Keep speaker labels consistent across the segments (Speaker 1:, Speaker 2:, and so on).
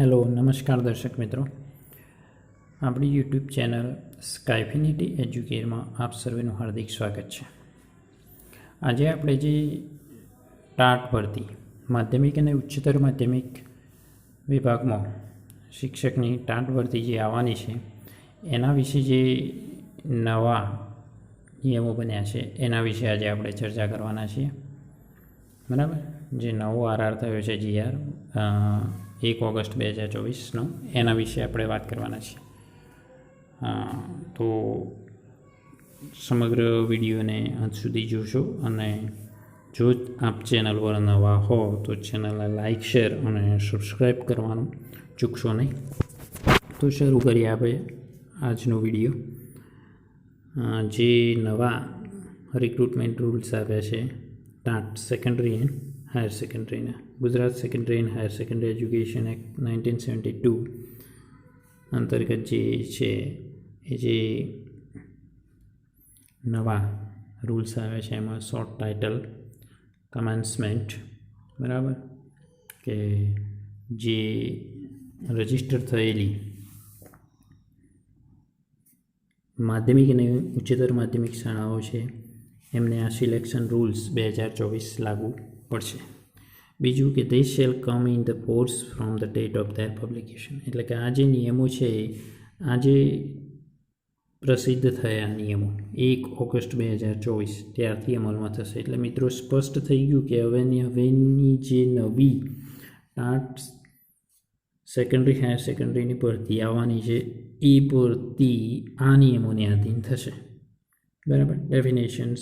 Speaker 1: Hello, નમસ્કાર દર્શક મિત્રો. આપણી યુટ્યુબ ચેનલ સ્કાયફિનિટી એજ્યુકેરમાં આપ સર્વેનું હાર્દિક સ્વાગત છે. આજે આપણે જે ટાટ ભરતી, માધ્યમિક અને ઉચ્ચતર માધ્યમિક વિભાગમાં શિક્ષકની ટાટ ભરતી જે આવવાની છે, એના વિશે જે નવા નિયમો બન્યા છે, એના વિશે આજે આપણે ચર્ચા કરવાના છીએ. બરાબર? જે નવો આરઆર થયો છે જીઆર એક ઓગસ્ટ બે હજાર ચોવીસનો. એના વિશે આપણે વાત કરવાના છીએ. તો સમગ્ર વિડીયોને અંત સુધી જોશો અને જો આપ ચેનલ પર નવા હો તો ચેનલને લાઇક શેર અને સબસ્ક્રાઈબ કરવાનું ચૂકશો નહીં. તો શરૂ કરીએ આપણે આજનો વીડિયો. જે નવા રિક્રુટમેન્ટ રૂલ્સ આવ્યા છે, TAT secondary and higher સેકન્ડરીના Gujarat secondary and higher secondary education act nineteen seventy two અંતર્ગત જે છે, એ જે નવા રૂલ્સ આવ્યા છે, એમાં શોર્ટ ટાઇટલ કમેન્સમેન્ટ બરાબર? કે જે રજિસ્ટર થયેલી માધ્યમિક અને ઉચ્ચતર માધ્યમિક શાળાઓ છે, એમને આ સિલેક્શન રૂલ્સ બે હજાર ચોવીસ લાગુ પડશે. બીજું કે they shall come in the force from the date of their publication એટલે કે આ જે નિયમો છે, આ જે પ્રસિદ્ધ થયા નિયમો, એક ઓગસ્ટ બે હજાર ચોવીસ, ત્યારથી અમલમાં થશે. એટલે મિત્રો, સ્પષ્ટ થઈ ગયું કે હવેની હવેની જે નવી ટાટ સેકન્ડરી હાયર સેકન્ડરીની ભરતી આવવાની છે, એ ભરતી આ નિયમોને આધીન થશે. બરાબર? ડેફિનેશન્સ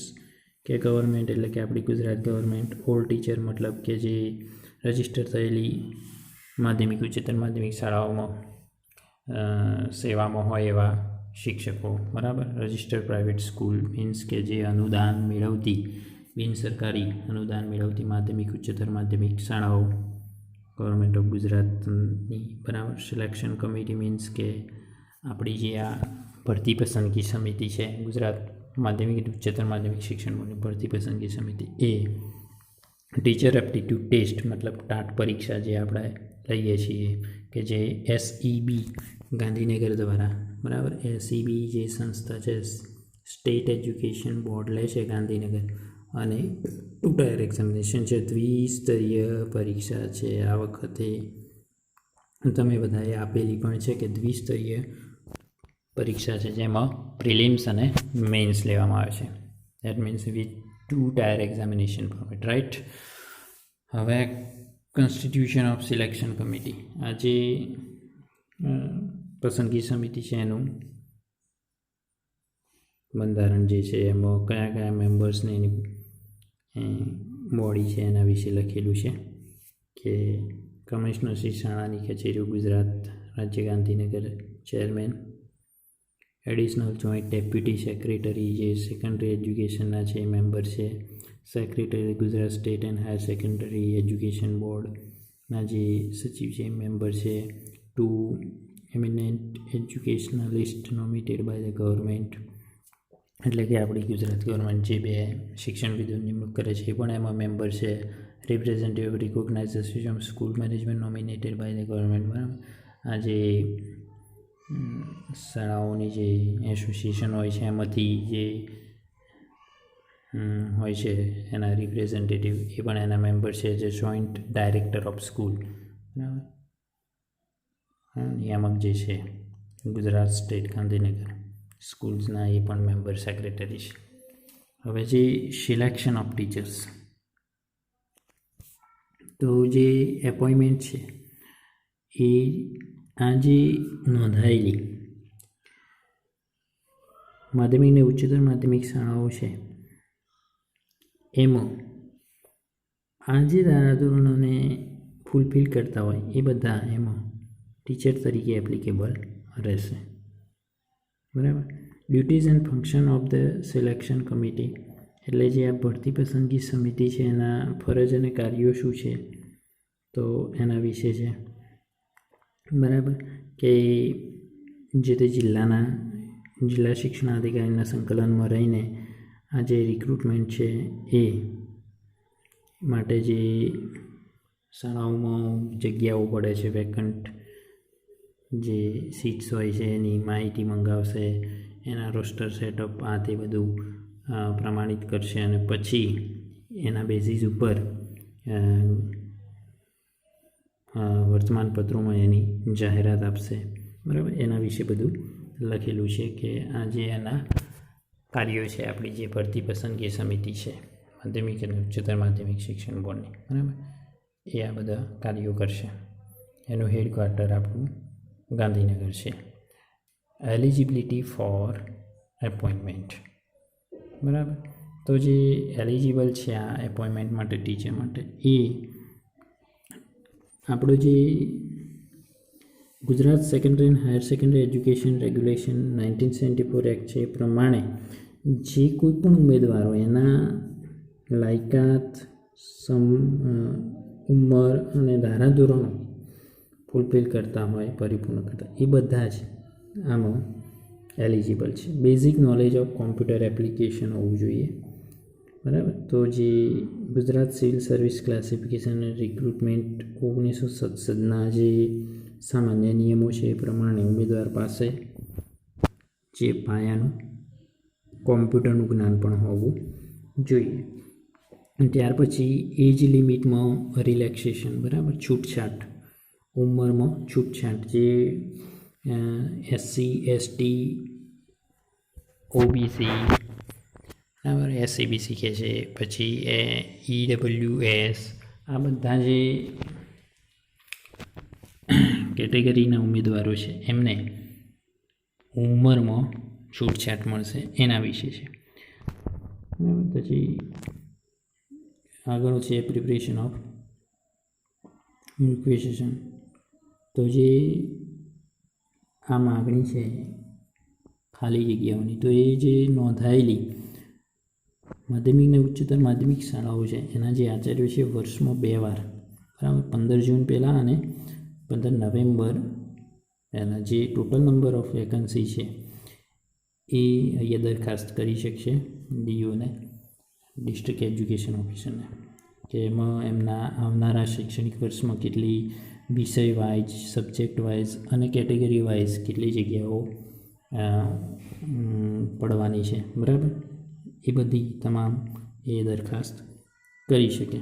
Speaker 1: કે ગવર્મેન્ટ એટલે કે આપણી ગુજરાત ગવર્મેન્ટ ઓલ ટીચર મતલબ કે જે રજિસ્ટર થયેલી માધ્યમિક, ઉચ્ચતર માધ્યમિક શાળાઓમાં સેવામાં હોય એવા શિક્ષકો, બરાબર? રજિસ્ટર પ્રાઇવેટ સ્કૂલ મીન્સ કે જે અનુદાન મેળવતી, બિન સરકારી અનુદાન મેળવતી માધ્યમિક, ઉચ્ચતર માધ્યમિક શાળાઓ ગવર્મેન્ટ ઓફ ગુજરાતની, બરાબર? સિલેક્શન કમિટી મીન્સ કે આપણી જે આ ભરતી પસંદગી સમિતિ છે ગુજરાત માધ્યમિક ઉચ્ચતર માધ્યમિક શિક્ષણ બોર્ડની ભરતી પસંદગી સમિતિ એ ટીચર એપ્ટિટ્યૂડ ટેસ્ટ મતલબ ટાટ પરીક્ષા જે આપણે લઈએ છીએ કે જે એસઈબી ગાંધીનગર દ્વારા, બરાબર? એસઈબી જે સંસ્થા છે સ્ટેટ એજ્યુકેશન બોર્ડ લે છે ગાંધીનગર. અને ટુ ટાયર એક્ઝામિનેશન છે, દ્વિસ્તરીય પરીક્ષા છે. આ વખતે તમે બધાએ આપેલી પણ છે કે દ્વિસ્તરીય પરીક્ષા છે જેમાં પ્રિલિમ્સ અને મેન્સ લેવામાં આવે છે. That means we two tier examination format right હવે કોન્સ્ટિટ્યુશન ઓફ સિલેક્શન કમિટી આ જે પસંદગી સમિતિ છે એનું. બંધારણ જે છે, એમાં કયા કયા મેમ્બર્સને એની બોડી છે એના વિશે લખેલું છે કે કમિશનર શ્રી શાળાની કચેરીઓ ગુજરાત રાજ્ય Gandhinagar chairman additional joint deputy secretary જે સેકન્ડરી એજ્યુકેશનના છે મેમ્બર છે. Secretary Gujarat state and higher secondary education બોર્ડના જે સચિવ છે મેમ્બર છે. Two eminent educationalist nominated by the government. એટલે કે આપણી ગુજરાત ગવર્મેન્ટ જે બે શિક્ષણવિદો નિમણૂક કરે છે, એ પણ એમાં મેમ્બર છે. Representative recognize association school management nominated by the government બરાબર? આ જે શાળાઓની જે એસોસિએશન હોય છે, એમાંથી જે હોય છે એના રિપ્રેઝેન્ટેટિવ એ પણ એના મેમ્બર છે, જે જોઈન્ટ ડાયરેક્ટર ઓફ સ્કૂલ બરાબર? નિયામક જે છે, ગુજરાત સ્ટેટ ગાંધીનગર. સ્કૂલ્સના એ પણ મેમ્બર સેક્રેટરી છે. હવે જે સિલેક્શન ઓફ ટીચર્સ તો જે એપોઇન્ટમેન્ટ છે, એ આ જે નોંધાયેલી. માધ્યમિક અને ઉચ્ચતર માધ્યમિક શાળાઓ છે. એમાં આ જે ધારાધોરણોને ફૂલફિલ કરતા હોય એ બધા એમાં ટીચર તરીકે એપ્લિકેબલ રહેશે. બરાબર? Duties and function of the selection committee એટલે જે આ ભરતી પસંદગી સમિતિ છે, એના ફરજ અને કાર્યો શું છે, તો એના વિશે છે. બરાબર? કે જે તે જિલ્લાના જિલ્લા શિક્ષણાધિકારીના સંકલનમાં રહીને આ જે રિક્રુટમેન્ટ છે એ માટે જે શાળાઓમાં જગ્યાઓ પડે છે વેકન્ટ જે સીટ્સ હોય છે, એની માહિતી મંગાવશે, એના રોસ્ટર સેટઅપ આ તે બધું પ્રમાણિત કરશે અને પછી એના બેઝિસ ઉપર વર્તમાનપત્રોમાં એની જાહેરાત આપશે. બરાબર? એના વિશે બધું લખેલું છે કે આ જે એના કાર્યો છે આપણી જે ભરતી પસંદગી સમિતિ છે, માધ્યમિક અને ઉચ્ચતર માધ્યમિક શિક્ષણ બોર્ડની. બરાબર? એ આ બધા કાર્યો કરશે. એનું હેડક્વાર્ટર આપણું ગાંધીનગર છે. એલિજિબિલિટી ફોર એપોઇન્ટમેન્ટ બરાબર? તો જે એલિજિબલ છે આ એપોઇન્ટમેન્ટ માટે ટીચર માટે, એ આપણો જે Gujarat secondary and higher secondary education regulation nineteen seventy four act છે એ પ્રમાણે જે કોઈ પણ ઉમેદવારો એના લાયકાત, સમ ઉંમર અને ધારાધોરણો ફૂલફિલ કરતા હોય, પરિપૂર્ણ કરતા એ બધા જ આમાં એલિજિબલ છે. Basic knowledge of computer application હોવું જોઈએ. બરાબર? તો જે ગુજરાત સિવિલ સર્વિસ ક્લાસિફિકેશન અને રિક્રુટમેન્ટ ઓગણીસો સત્સદના જે સામાન્ય નિયમો છે એ પ્રમાણે ઉમેદવાર પાસે જે પાયાનું કોમ્પ્યુટરનું જ્ઞાન પણ હોવું જોઈએ. ત્યાર પછી એજ લિમિટમાં રિલેક્સેશન, બરાબર? છૂટછાટ. ઉંમરમાં છૂટછાટ. જે એસસી એસટી ઓબીસી બરાબર? એસસીબીસી કહે છે, પછી, એ ઈડબલ્યુ એસ આ બધા જે કેટેગરીના ઉમેદવારો છે. એમને ઉંમરમાં છૂટછાટ મળશે એના વિશે છે. પછી આગળ છે પ્રિપરેશન ઓફ રિક્વેશન તો જે આ માગણી છે ખાલી જગ્યાઓની, તો એ જે નોંધાયેલી માધ્યમિક અને ઉચ્ચતર માધ્યમિક શાળાઓ છે, એના જે આચાર્યો છે, વર્ષમાં બે વાર. બરાબર, પંદર જૂન પહેલાં અને પંદર નવેમ્બર, એના જે ટોટલ નંબર ઓફ વેકન્સી છે, એ અહીંયા દરખાસ્ત કરી શકશે ડીયુને ડિસ્ટ્રિક્ટ એજ્યુકેશન ઓફિસરને કે એમાં એમના આવનારા શૈક્ષણિક વર્ષમાં કેટલી વિષય વાઇઝ સબ્જેક્ટ વાઇઝ અને કેટેગરી વાઇઝ કેટલી જગ્યાઓ પડવાની છે. બરાબર? એ બધી તમામ એ દરખાસ્ત કરી શકે.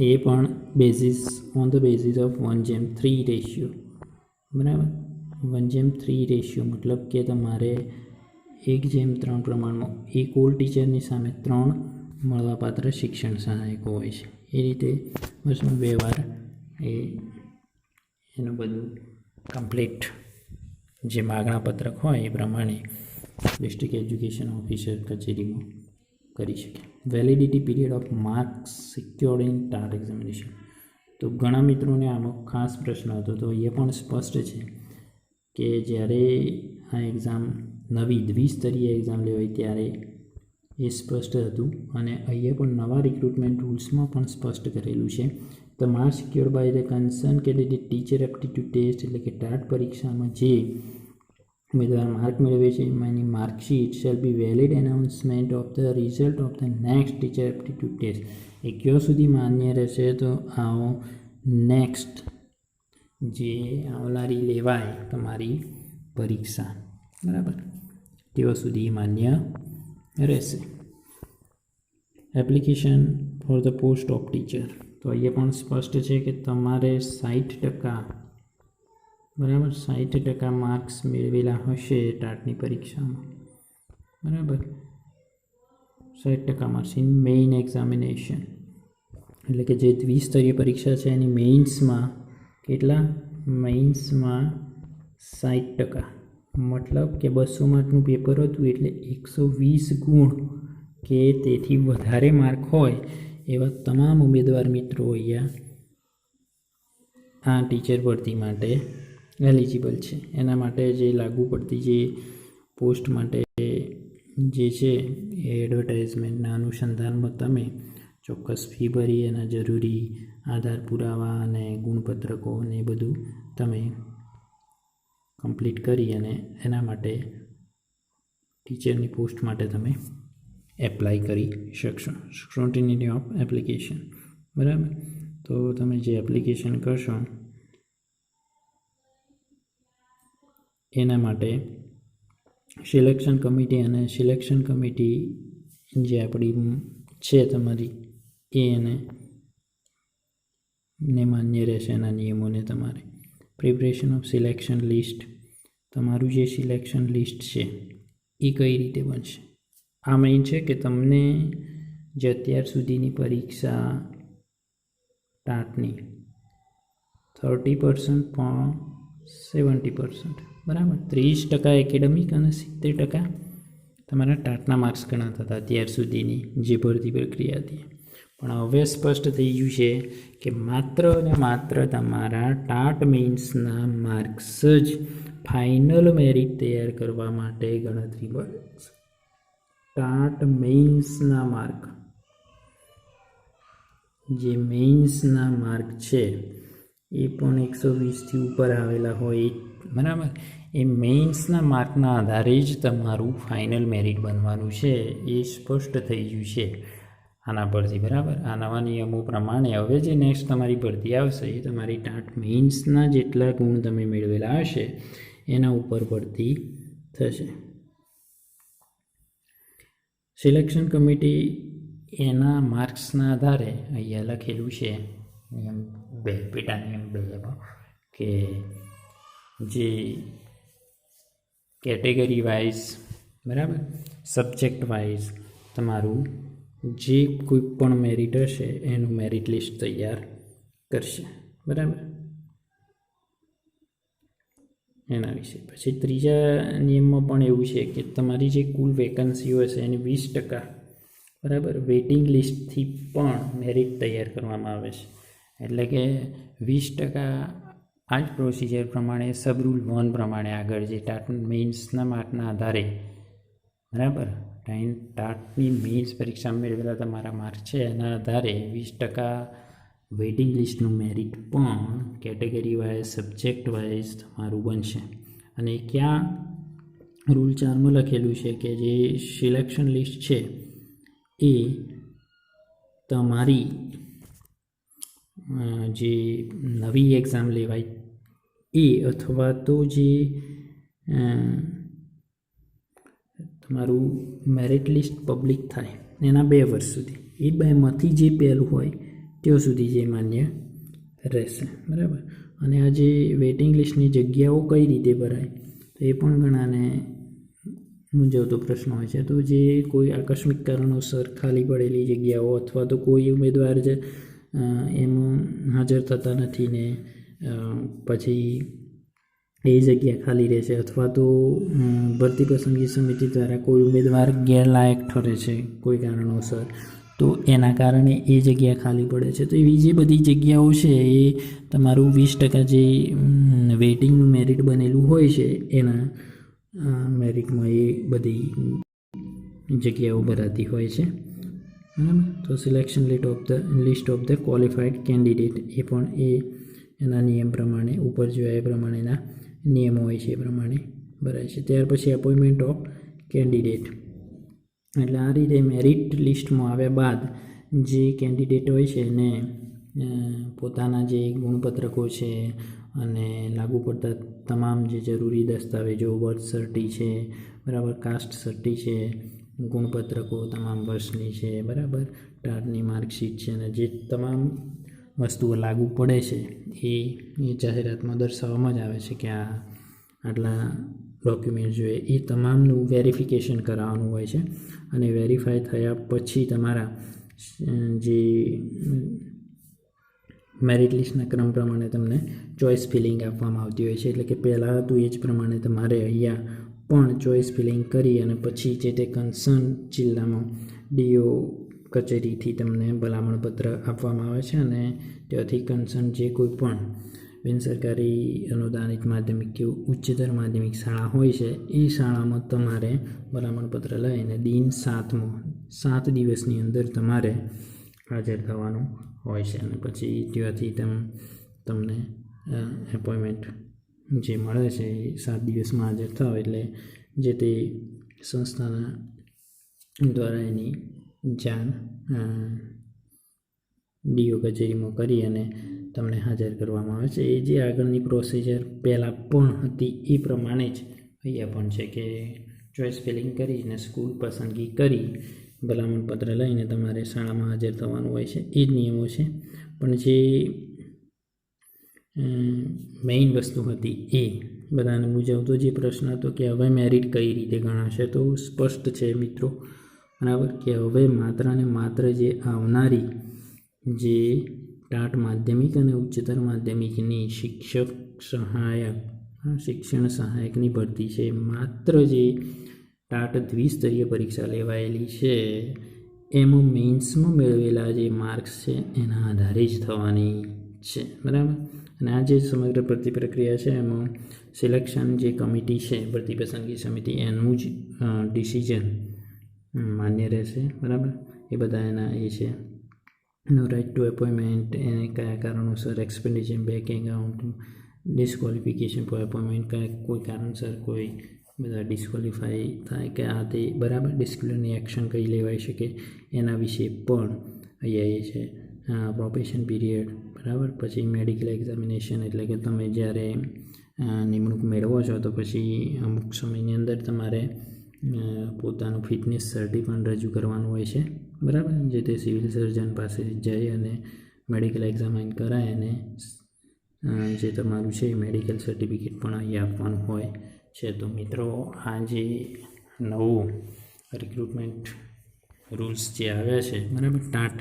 Speaker 1: એ પણ basis on the basis of one જેમ થ્રી રેશિયો બરાબર? વન જેમ થ્રી રેશિયો મતલબ કે તમારે એક જેમ ત્રણ પ્રમાણમાં, એક ઓલ ટીચરની સામે ત્રણ મળવાપાત્ર શિક્ષણ સહાયકો હોય છે. એ રીતે વર્ષમાં બે વાર એ, એનું બધું કમ્પ્લીટ જે માગણા પત્રક હોય એ પ્રમાણે ડિસ્ટ્રિક્ટ એજ્યુકેશન ઓફિસર કચેરીમાં કરી શકે. Validity period of marks secured in TAT examination તો ઘણા મિત્રોને આનો ખાસ પ્રશ્ન હતો. તો એ પણ સ્પષ્ટ છે કે જ્યારે આ એક્ઝામ નવી દ્વિસ્તરીય એક્ઝામ લેવાય ત્યારે એ સ્પષ્ટ હતું અને અહીંયા પણ નવા રિક્રુટમેન્ટ રૂલ્સમાં પણ સ્પષ્ટ કરેલું છે. The mark secured by the concern candidate teacher aptitude test એટલે કે ટાટ પરીક્ષામાં જે ઉમેદવાર માર્ક મેળવે છે. એમાંની marksheet shall be valid announcement of the result of the next teacher aptitude test એ કયો સુધી માન્ય રહેશે તો આવો નેક્સ્ટ જે આવનારી લેવાય તમારી પરીક્ષા. બરાબર? તેઓ સુધી માન્ય રહેશે. Application for the post of teacher તો અહીંયા પણ સ્પષ્ટ છે કે તમારે સાઠ ટકા બરાબર? સાઠ ટકા માર્ક્સ મેળવેલા હશે ટાટની પરીક્ષામાં. બરાબર? સાઠ ટકા માર્ક્સ ઇન મેઇન એક્ઝામિનેશન એટલે કે જે દ્વિસ્તરીય પરીક્ષા છે એની મેઇન્સમાં કેટલા? મેઇન્સમાં સાઠ ટકા. મતલબ કે બસો માર્કનું પેપર હતું એટલે એકસો વીસ ગુણ કે તેથી વધારે માર્ક હોય એવા તમામ ઉમેદવાર મિત્રો અહીંયા આ ટીચર ભરતી માટે એલિજિબલ છે. એના માટે જે લાગુ પડતી જે પોસ્ટ માટે જે છે, એ એડવર્ટાઇઝમેન્ટના અનુસંધાનમાં તમે ચોક્કસ ફી ભરી એના જરૂરી આધાર પુરાવા અને ગુણપત્રકો અને એ બધું તમે કમ્પ્લીટ કરી અને એના માટે ટીચરની પોસ્ટ માટે તમે એપ્લાય કરી શકશો. સ્ક્રોટિનિટી ઓફ એપ્લિકેશન બરાબર? તો તમે જે એપ્લિકેશન કરશો એના માટે સિલેક્શન કમિટી અને સિલેક્શન કમિટી જે આપણી છે તમારી, એ એને, ને માન્ય રહેશે એના નિયમોને તમારે. પ્રિપરેશન ઓફ સિલેક્શન લિસ્ટ તમારું જે સિલેક્શન લિસ્ટ છે, એ કઈ રીતે બનશે? આ મેઇન છે કે તમને જે અત્યાર સુધીની પરીક્ષા ટાટની થર્ટી પર્સન્ટ પણ સેવન્ટી પર્સન્ટ બરાબર? ત્રીસ ટકા એકેડેમિક અને સિત્તેર ટકા તમારા ટાટના માર્ક્સ ગણાતા હતા અત્યાર સુધીની જે ભરતી પ્રક્રિયા હતી. પણ હવે સ્પષ્ટ થઈ ગયું છે કે માત્ર અને માત્ર તમારા ટાટ મેઇન્સના માર્ક્સ જ ફાઇનલ મેરિટ તૈયાર કરવા માટે ગણતરી બને ટાટ મેઇન્સના માર્ક જે મેઇન્સના માર્ક છે, એ પણ એકસો વીસથી ઉપર આવેલા હોય બરાબર એ મેઇન્સના માર્કના આધારે જ તમારું ફાઇનલ મેરિટ બનવાનું છે એ સ્પષ્ટ થઈ ગયું છે. આના પરથી બરાબર? આ નવા નિયમો પ્રમાણે હવે જે નેક્સ્ટ તમારી ભરતી આવશે, એ તમારી ટાટ મેઇન્સના જેટલા ગુણ તમે મેળવેલા હશે, એના ઉપર ભરતી થશે. સિલેક્શન કમિટી એના માર્ક્સના આધારે અહીંયા લખેલું છે નિયમ બે પેટા નિયમ બે કે જે કેટેગરી વાઇઝ બરાબર? સબ્જેક્ટ વાઇઝ તમારું જે કોઈ પણ મેરિટ હશે એનું મેરિટ લિસ્ટ તૈયાર કરશે. બરાબર? એના વિશે. પછી ત્રીજા નિયમમાં પણ એવું છે કે તમારી જે કુલ વેકન્સીઓ હશે એની વીસ ટકા, બરાબર? વેઇટિંગ લિસ્ટથી પણ મેરિટ તૈયાર કરવામાં આવે છે. એટલે કે વીસ ટકા આ જ પ્રોસિજર પ્રમાણે સબ રૂલ વન પ્રમાણે આગળ જે ટાટ મેઇન્સના માર્કના આધારે, બરાબર? ટાઈમ ટાટની મેઇન્સ પરીક્ષામાં મેળવેલા તમારા માર્ક છે, એના આધારે વીસ ટકા વેઇટિંગ લિસ્ટનું મેરિટ પણ કેટેગરી વાઇઝ સબ્જેક્ટ વાઇઝ તમારું બનશે. અને ક્યાં રૂલ ચારમાં લખેલું છે કે જે સિલેક્શન લિસ્ટ છે, એ તમારી જે નવી એક્ઝામ લેવાય, એ અથવા તો જે તમારું મેરિટ લિસ્ટ પબ્લિક થાય, એના બે વર્ષ સુધી. એ બેમાંથી જે પહેલું હોય, ત્યાં સુધી જે માન્ય રહેશે, બરાબર? અને આ જે વેઇટિંગ લિસ્ટની જગ્યાઓ કઈ રીતે ભરાય, તો એ પણ ઘણાને મૂંઝવતો પ્રશ્ન હોય છે. તો જે કોઈ આકસ્મિક કારણોસર ખાલી પડેલી જગ્યાઓ અથવા તો કોઈ ઉમેદવાર જે એમાં હાજર થતા નથી ને પછી એ જગ્યા ખાલી રહેશે અથવા તો ભરતી પસંદગી સમિતિ દ્વારા કોઈ ઉમેદવાર ગેરલાયક ઠરે છે કોઈ કારણોસર, તો એના કારણે એ જગ્યા ખાલી પડે છે. તો એવી જે બધી જગ્યાઓ છે એ તમારું વીસ ટકા જે વેઇટિંગનું મેરિટ બનેલું હોય છે, એના મેરિટમાં એ બધી જગ્યાઓ ભરાતી હોય છે. બરાબર તો selection list of the list of the qualified candidate એ પણ એ એના નિયમ પ્રમાણે, ઉપર જોયા એ પ્રમાણેના નિયમો હોય છે એ પ્રમાણે ભરાય છે. ત્યાર પછી એપોઇન્ટમેન્ટ ઓફ કેન્ડિડેટ એટલે આ રીતે મેરિટ લિસ્ટમાં આવ્યા બાદ જે કેન્ડિડેટ હોય છે એને પોતાના જે ગુણપત્રકો છે અને લાગુ પડતા તમામ જે જરૂરી દસ્તાવેજો બર્થ સર્ટી છે, બરાબર કાસ્ટ સર્ટી છે ગુણપત્રકો તમામ વર્ષની છે, બરાબર? ટાટની માર્કશીટ છે અને જે તમામ વસ્તુઓ લાગુ પડે છે, એ એ જાહેરાતમાં દર્શાવવામાં જ આવે છે કે આ આટલા ડોક્યુમેન્ટ જોઈએ. એ તમામનું વેરિફિકેશન કરાવવાનું હોય છે અને વેરીફાઈ થયા પછી તમારા જે મેરિટ લિસ્ટના ક્રમ પ્રમાણે તમને ચોઇસ ફિલિંગ આપવામાં આવતી હોય છે. એટલે કે પહેલાં હતું એ જ પ્રમાણે તમારે અહીંયા પણ ચોઇસ ફિલિંગ કરી અને પછી જે તે કન્સર્ન જિલ્લામાં ડીઓ કચેરીથી તમને ભલામણપત્ર આપવામાં આવે છે અને ત્યાંથી કન્સર્ન જે કોઈ પણ બિનસરકારી અનુદાનિત માધ્યમિક કે ઉચ્ચતર માધ્યમિક શાળા હોય છે, એ શાળામાં તમારે ભલામણપત્ર લઈને દિન સાતમો, સાત દિવસની અંદર તમારે હાજર થવાનું હોય છે અને પછી ત્યાંથી તમ તમને એપોઇન્ટમેન્ટ જે મળે છે એ સાત દિવસમાં હાજર થાવ એટલે જે તે સંસ્થાના દ્વારા એની જાણ ડીઓ કચેરીમાં કરી અને તમને હાજર કરવામાં આવે છે. એ જે આગળની પ્રોસિજર પહેલાં પણ હતી એ પ્રમાણે જ અહીંયા પણ છે કે ચોઈસ ફિલિંગ કરીને સ્કૂલ પસંદગી કરી ભલામણ પત્ર લઈને તમારે શાળામાં હાજર થવાનું હોય છે. એ જ નિયમો છે. પણ જે મેઇન વસ્તુ હતી એ. બધાને મૂંઝવતો જે પ્રશ્ન હતો કે હવે મેરિટ કઈ રીતે ગણાશે તો સ્પષ્ટ છે મિત્રો. બરાબર? કે હવે માત્ર ને માત્ર જે આવનારી જે ટાટ માધ્યમિક અને ઉચ્ચતર માધ્યમિકની શિક્ષક સહાયક શિક્ષણ સહાયકની ભરતી છે, માત્ર જે ટાટ દ્વિસ્તરીય પરીક્ષા લેવાયેલી છે, એમાં મેન્સમાં મેળવેલા જે માર્ક્સ છે, એના આધારે જ થવાની છે. બરાબર? અને આ જે સમગ્ર ભરતી પ્રક્રિયા છે, એમાં સિલેક્શન જે કમિટી છે, ભરતી પસંદગી સમિતિ, એનું જ ડિસિઝન માન્ય રહેશે, બરાબર? એ બધા એના એ છે. નો રાઇટ ટુ એપોઇન્ટમેન્ટ એને કયા કારણોસર expenditure back account disqualification for appointment કયા, કોઈ કારણસર કોઈ બધા ડિસ્કવોલિફાય થાય કે આ તે બરાબર ડિસ્પ્લેની એક્શન કઈ લેવાઈ શકે એના વિશે પણ અહીંયા એ છે. પ્રોફેશન પીરિયડ બરાબર? પછી મેડિકલ એક્ઝામિનેશન એટલે કે તમે જ્યારે નિમણૂક મેળવો છો, તો પછી અમુક સમયની અંદર તમારે પોતાનું ફિટનેસ સર્ટી પણ રજૂ કરવાનું હોય છે, બરાબર? જે તે સિવિલ સર્જન પાસે જઈ અને મેડિકલ એક્ઝામિન કરાય અને જે તમારું છે મેડિકલ સર્ટિફિકેટ પણ અહીં આપવાનું હોય છે. તો મિત્રો, આ જે નવું રિક્રુટમેન્ટ રૂલ્સ જે આવ્યા છે, બરાબર? ટાટ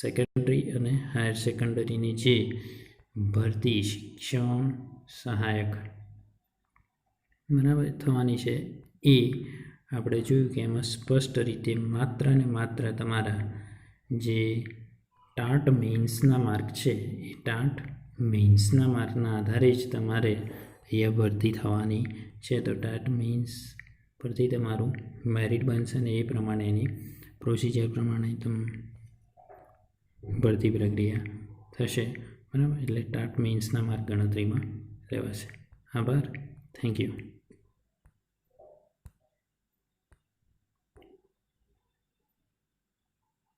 Speaker 1: સેકન્ડરી અને હાયર સેકન્ડરીની જે ભરતી શિક્ષણ સહાયક બરાબર થવાની છે એ આપણે જોયું કે એમાં સ્પષ્ટ રીતે માત્ર ને માત્ર તમારા જે ટાટ મેઇન્સના માર્ક છે, એ ટાટ મેઇન્સના માર્કના આધારે જ તમારે અહીંયા ભરતી થવાની છે. તો ટાટ મેઇન્સ પરથી તમારું મેરિટ બનશે ને એ પ્રમાણે એની પ્રોસિજર પ્રમાણે તમે ભરતી પ્રક્રિયા થશે. બરાબર? એટલે ટાટ મેઇન્સના માર્ક ગણતરીમાં લેવાશે. આભાર. Thank you